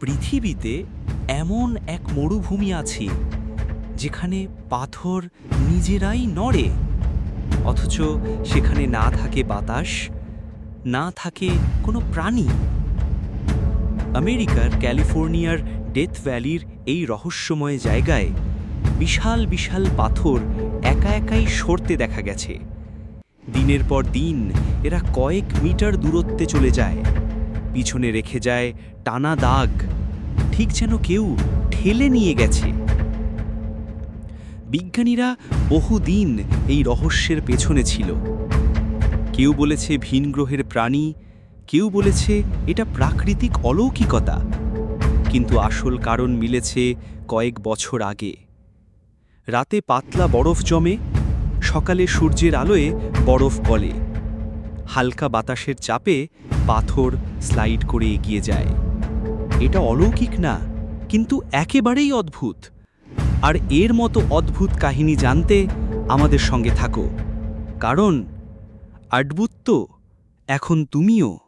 পৃথিবীতে এমন এক মরুভূমি আছে যেখানে পাথর নিজেরাই নড়ে, অথচ সেখানে না থাকে বাতাস, না থাকে কোনো প্রাণী। আমেরিকার ক্যালিফোর্নিয়ার ডেথ ভ্যালির এই রহস্যময় জায়গায় বিশাল বিশাল পাথর একা একাই সরতে দেখা গেছে। দিনের পর দিন এরা কয়েক মিটার দূরত্বে চলে যায়। পিছনে রেখে যায় টানা দাগ। ঠিক যেন কেউ ঠেলে নিয়ে গেছে। বিজ্ঞানীরা বহুদিন এই রহস্যের পেছনে ছিল। কেউ বলেছে ভিন গ্রহের প্রাণী, কেউ বলেছে এটা প্রাকৃতিক অলৌকিকতা। কিন্তু আসল কারণ মিলেছে কয়েক বছর আগে। রাতে পাতলা বরফ জমে, সকালে সূর্যের আলোয় বরফ গলে। হালকা বাতাসের চাপে পাথর স্লাইড করে এগিয়ে যায়। এটা অলৌকিক না, কিন্তু একেবারেই অদ্ভুত। আর এর মতো অদ্ভুত কাহিনী জানতে আমাদের সঙ্গে থাকো। কারণ আডবুত্ত এখন তুমিও।